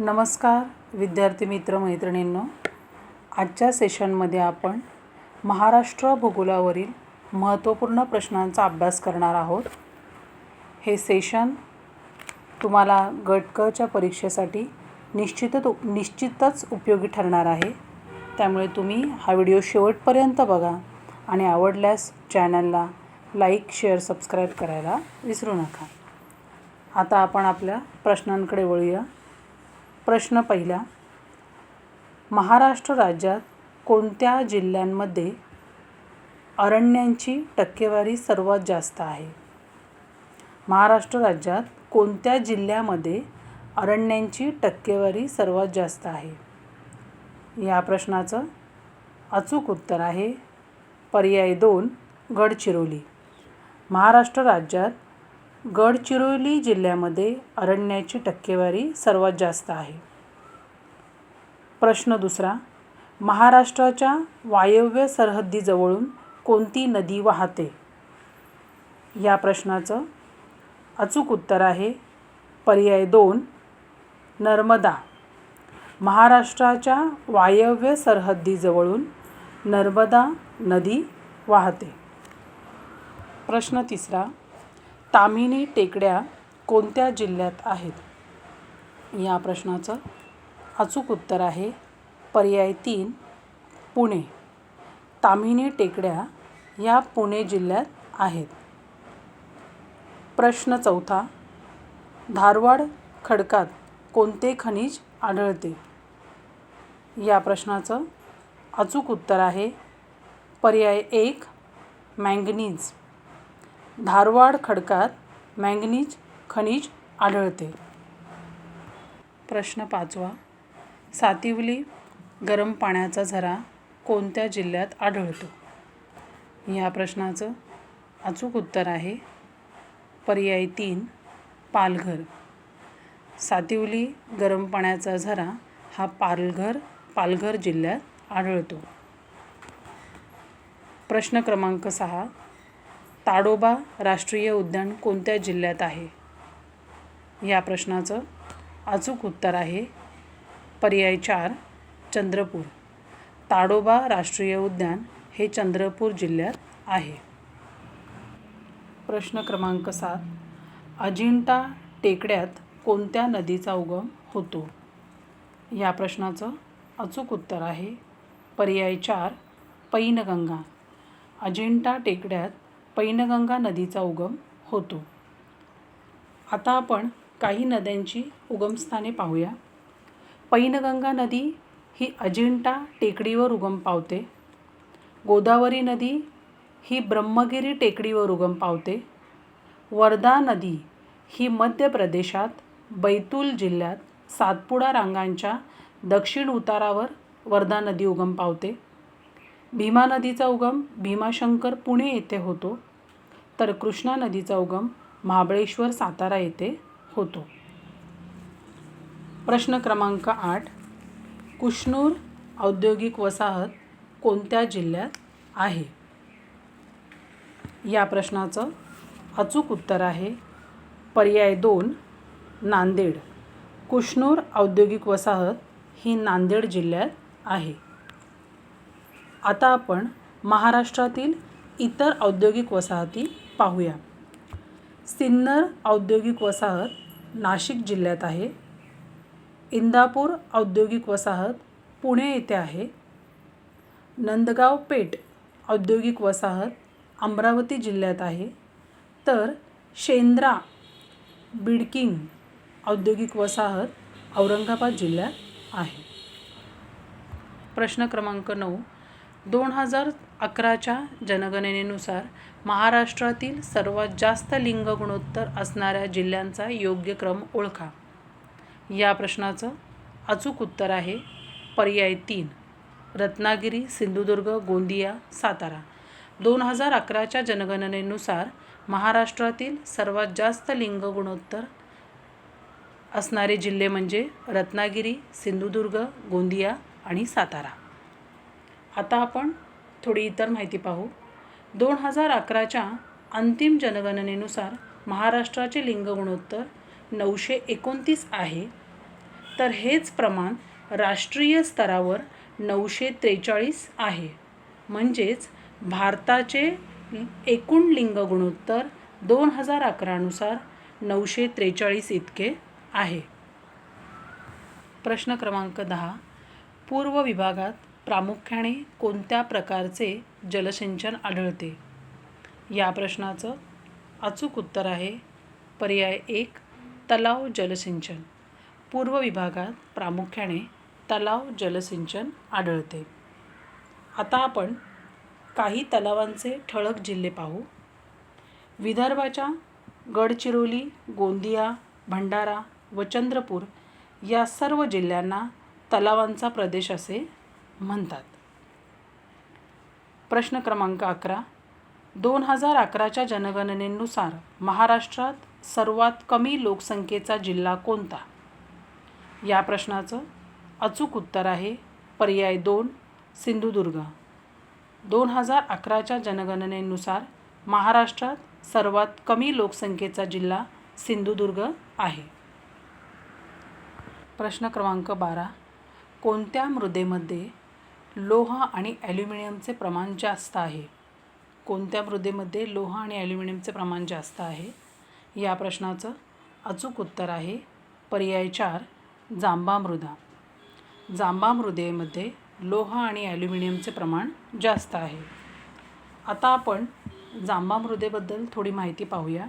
नमस्कार विद्यार्थी मित्र मैत्रिणींनो. आजच्या सेशनमध्ये आपण महाराष्ट्र भूगोलावरील महत्त्वपूर्ण प्रश्नांचा अभ्यास करणार आहोत. हे सेशन तुम्हाला गटकच्या परीक्षेसाठी निश्चितच निश्चितच उपयोगी ठरणार आहे. त्यामुळे तुम्ही हा व्हिडिओ शेवटपर्यंत बघा आणि आवडल्यास चॅनलला लाईक शेअर सबस्क्राईब करायला विसरू नका. आता आपण आपल्या प्रश्नांकडे वळूया. प्रश्न पहिला. महाराष्ट्र राज्यात कोणत्या जिल्ह्यांमध्ये अरण्यांची टक्केवारी सर्वात जास्त आहे? महाराष्ट्र राज्यात कोणत्या जिल्ह्यामध्ये अरण्यांची टक्केवारी सर्वात जास्त आहे? या प्रश्नाचं अचूक उत्तर आहे पर्याय दोन गडचिरोली. महाराष्ट्र राज्यात गडचिरोली जिल्ह्यामध्ये अरण्याची टक्केवारी सर्वात जास्त आहे. प्रश्न दुसरा महाराष्ट्राच्या वायव्य सरहद्दीजवळून कोणती नदी वाहते? या प्रश्नाचं अचूक उत्तर आहे पर्याय दोन नर्मदा. महाराष्ट्राच्या वायव्य सरहद्दीजवळून नर्मदा नदी वाहते. प्रश्न तिसरा ताम्हिणी टेकड्या कोणत्या जिल्ह्यात आहेत? या प्रश्नाचं अचूक उत्तर आहे पर्याय तीन पुणे. ताम्हिणी टेकड्या या पुणे जिल्ह्यात आहेत. प्रश्न चौथा धारवाड खडकात कोणते खनिज आढळते? या प्रश्नाचं अचूक उत्तर आहे पर्याय एक मँगनीज. धारवाड खडकात मँगनीज खनिज आढळते. प्रश्न पाचवा. सातिवली गरम पाण्याचा झरा कोणत्या जिल्ह्यात आढळतो? ह्या प्रश्नाचं अचूक उत्तर आहे पर्याय तीन पालघर. सातिवली गरम पाण्याचा झरा हा पालघर पालघर जिल्ह्यात आढळतो. प्रश्न क्रमांक सहा. ताडोबा राष्ट्रीय उद्यान कोणत्या जिल्ह्यात आहे? या प्रश्नाचं अचूक उत्तर आहे पर्याय चार चंद्रपूर. ताडोबा राष्ट्रीय उद्यान हे चंद्रपूर जिल्ह्यात आहे. प्रश्न क्रमांक सात अजिंठा टेकड्यात कोणत्या नदीचा उगम होतो? या प्रश्नाचं अचूक उत्तर आहे पर्याय चार पैनगंगा. अजिंठा टेकड्यात पैनगंगा नदीचा उगम होतो. आता आपण काही नद्यांची उगमस्थाने पाहूया. पैनगंगा नदी ही अजिंठा टेकडीवर उगम पावते. गोदावरी नदी ही ब्रह्मगिरी टेकडीवर उगम पावते. वर्धा नदी ही मध्य प्रदेशात बैतूल जिल्ह्यात सातपुडा रांगांच्या दक्षिण उतारावर वर्धा नदी उगम पावते. भीमा नदीचा उगम भीमाशंकर पुणे येथे होतो. तर कृष्णा नदीचा उगम महाबळेश्वर सातारा येथे होतो. प्रश्न क्रमांक आठ. कुष्णूर औद्योगिक वसाहत कोणत्या जिल्ह्यात आहे? या प्रश्नाचं अचूक उत्तर आहे पर्याय दोन नांदेड. कुष्णूर औद्योगिक वसाहत ही नांदेड जिल्ह्यात आहे. आता आपण महाराष्ट्रातील इतर औद्योगिक वसाहती पाहूया. सिन्नर औद्योगिक वसाहत नाशिक जिल्ह्यात आहे. इंदापूर औद्योगिक वसाहत पुणे येथे आहे. नंदगाव पेठ औद्योगिक वसाहत अमरावती जिल्ह्यात आहे. तर शेंद्रा बिडकिंग औद्योगिक वसाहत औरंगाबाद जिल्ह्यात आहे. प्रश्न क्रमांक नऊ. दोन हजार अकराच्या जनगणनेनुसार महाराष्ट्रातील सर्वात जास्त लिंग गुणोत्तर असणाऱ्या जिल्ह्यांचा योग्य क्रम ओळखा. या प्रश्नाचं अचूक उत्तर आहे पर्याय तीन रत्नागिरी सिंधुदुर्ग गोंदिया सातारा. दोन हजार अकराच्या जनगणनेनुसार महाराष्ट्रातील सर्वात जास्त लिंग गुणोत्तर असणारे जिल्हे म्हणजे रत्नागिरी सिंधुदुर्ग गोंदिया आणि सातारा. आता आपण थोडी इतर माहिती पाहू. दोन हजार अकराच्या अंतिम जनगणनेनुसार महाराष्ट्राचे लिंग गुणोत्तर नऊशे एकोणतीस आहे. तर हेच प्रमाण राष्ट्रीय स्तरावर नऊशे त्रेचाळीस आहे. म्हणजेच भारताचे एकूण लिंग गुणोत्तर दोन हजार अकरानुसार नऊशे त्रेचाळीस इतके आहे. प्रश्न क्रमांक दहा. पूर्व विभागात प्रामुख्याने कोणत्या प्रकारचे जलसिंचन आढळते? या प्रश्नाचं अचूक उत्तर आहे पर्याय एक तलाव जलसिंचन. पूर्व विभागात प्रामुख्याने तलाव जलसिंचन आढळते. आता आपण काही तलावांचे ठळक जिल्हे पाहू. विदर्भाच्या गडचिरोली गोंदिया भंडारा व चंद्रपूर या सर्व जिल्ह्यांना तलावांचा प्रदेश असे म्हणतात. प्रश्न क्रमांक अकरा. दोन हजार अकराच्या जनगणनेनुसार महाराष्ट्रात सर्वात कमी लोकसंख्येचा जिल्हा कोणता? या प्रश्नाचं अचूक उत्तर आहे पर्याय दोन सिंधुदुर्ग. दोन हजार अकराच्या जनगणनेनुसार महाराष्ट्रात सर्वात कमी लोकसंख्येचा जिल्हा सिंधुदुर्ग आहे. प्रश्न क्रमांक बारा. कोणत्या मृदेमध्ये लोह आणि ॲल्युमिनियमचे प्रमाण जास्त आहे. कोणत्या मृदेमध्ये लोह आणि ॲल्युमिनियमचे प्रमाण जास्त आहे? या प्रश्नाचं अचूक उत्तर आहे पर्याय चार जांबा मृदा. जांबा मृदेमध्ये लोह आणि ॲल्युमिनियमचे प्रमाण जास्त आहे. आता आपण जांबा मृदेबद्दल थोडी माहिती पाहूया.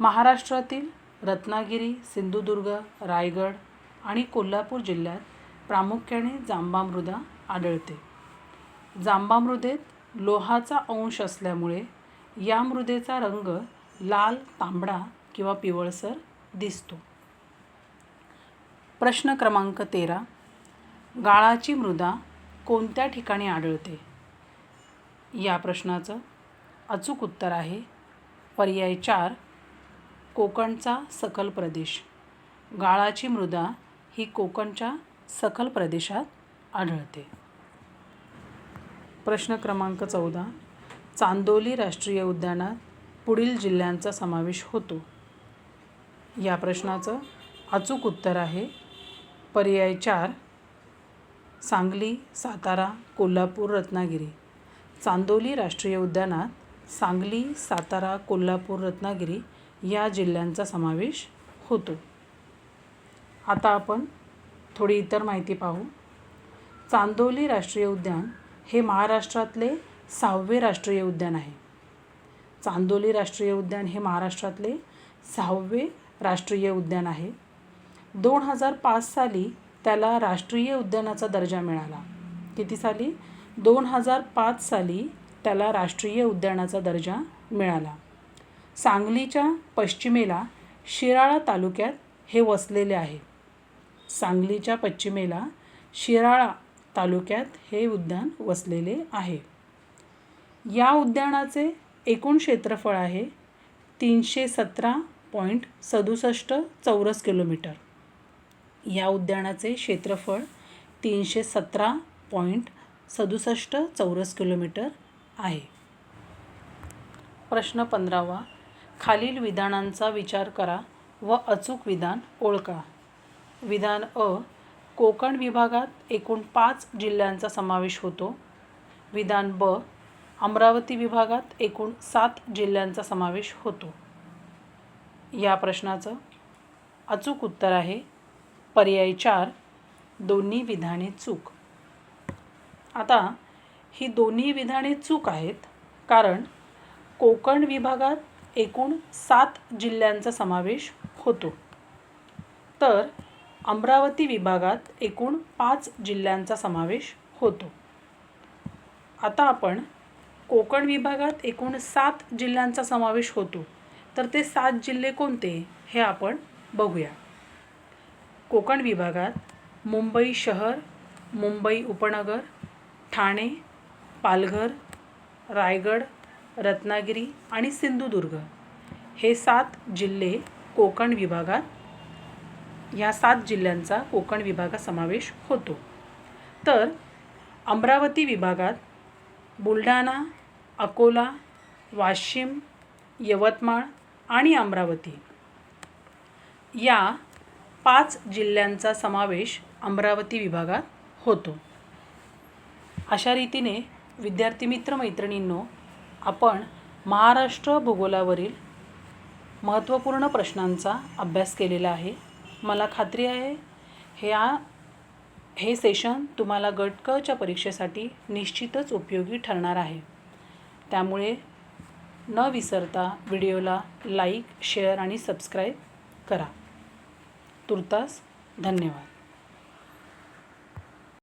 महाराष्ट्रातील रत्नागिरी सिंधुदुर्ग रायगड आणि कोल्हापूर जिल्ह्यात प्रामुख्याने जांबा मृदा आढळते. जांबा मृदेत लोहाचा अंश असल्यामुळे या मृदेचा रंग लाल तांबडा किंवा पिवळसर दिसतो. प्रश्न क्रमांक तेरा. गाळाची मृदा कोणत्या ठिकाणी आढळते? या प्रश्नाचं अचूक उत्तर आहे पर्याय चार कोकणचा सकल प्रदेश. गाळाची मृदा ही कोकणच्या सखल प्रदेशात आढळते. प्रश्न क्रमांक चौदा. चांदोली राष्ट्रीय उद्यानात पुढील जिल्ह्यांचा समावेश होतो. या प्रश्नाचं अचूक उत्तर आहे. पर्याय चार. सांगली सातारा कोल्हापूर रत्नागिरी. चांदोली राष्ट्रीय उद्यानात सांगली सातारा कोल्हापूर रत्नागिरी या जिल्ह्यांचा समावेश होतो. आता आपण थोडी इतर माहिती पाहू. चांदोली राष्ट्रीय उद्यान हे महाराष्ट्रातले सहावे राष्ट्रीय उद्यान आहे. चांदोली राष्ट्रीय उद्यान हे महाराष्ट्रातले सहावे राष्ट्रीय उद्यान आहे. दोन हजार पाच साली त्याला राष्ट्रीय उद्यानाचा दर्जा मिळाला. किती साली? दोन हजार पाच साली त्याला राष्ट्रीय उद्यानाचा दर्जा मिळाला. सांगलीच्या पश्चिमेला शिराळा तालुक्यात हे वसलेले आहे. सांगलीच्या पश्चिमेला शिराळा तालुक्यात हे उद्यान वसलेले आहे. या उद्यानाचे एकूण क्षेत्रफळ आहे तीनशे सतरा पॉईंट सदुसष्ट चौरस किलोमीटर. या उद्यानाचे क्षेत्रफळ तीनशे सतरा पॉईंट सदुसष्ट चौरस किलोमीटर आहे. प्रश्न पंधरावा. खालील विधानांचा विचार करा व अचूक विधान ओळखा. विधान अ कोकण विभागात एकूण पाच जिल्ह्यांचा समावेश होतो. विधान ब अमरावती विभागात एकूण सात जिल्ह्यांचा समावेश होतो. या प्रश्नाचं अचूक उत्तर आहे. पर्याय चार दोन्ही विधाने चूक. आता ही दोन्ही विधाने चूक आहेत कारण कोकण विभागात एकूण सात जिल्ह्यांचा समावेश होतो. तर अमरावती विभागात एकूण पाच जिल्ह्यांचा समावेश होतो. आता आपण कोकण विभागात एकूण सात जिल्ह्यांचा समावेश होतो. तर ते सात जिल्हे कोणते हे आपण बघूया. कोकण विभागात मुंबई शहर मुंबई उपनगर ठाणे पालघर रायगड रत्नागिरी आणि सिंधुदुर्ग. हे सात जिल्हे कोकण विभागात ह्या सात जिल्ह्यांचा कोकण विभागात समावेश होतो. तर अमरावती विभागात बुलढाणा अकोला वाशिम यवतमाळ आणि अमरावती या पाच जिल्ह्यांचा समावेश अमरावती विभागात होतो. अशा रीतीने विद्यार्थी मित्र मैत्रिणींनो आपण महाराष्ट्र भूगोलावरील महत्त्वपूर्ण प्रश्नांचा अभ्यास केलेला आहे. मला खात्री आहे. ह्या हे सेशन तुम्हाला गट क च्या परीक्षेसाठी निश्चितच उपयोगी ठरणार आहे. त्यामुळे न विसरता व्हिडिओला लाईक शेअर आणि सबस्क्राईब करा. तुर्तास धन्यवाद.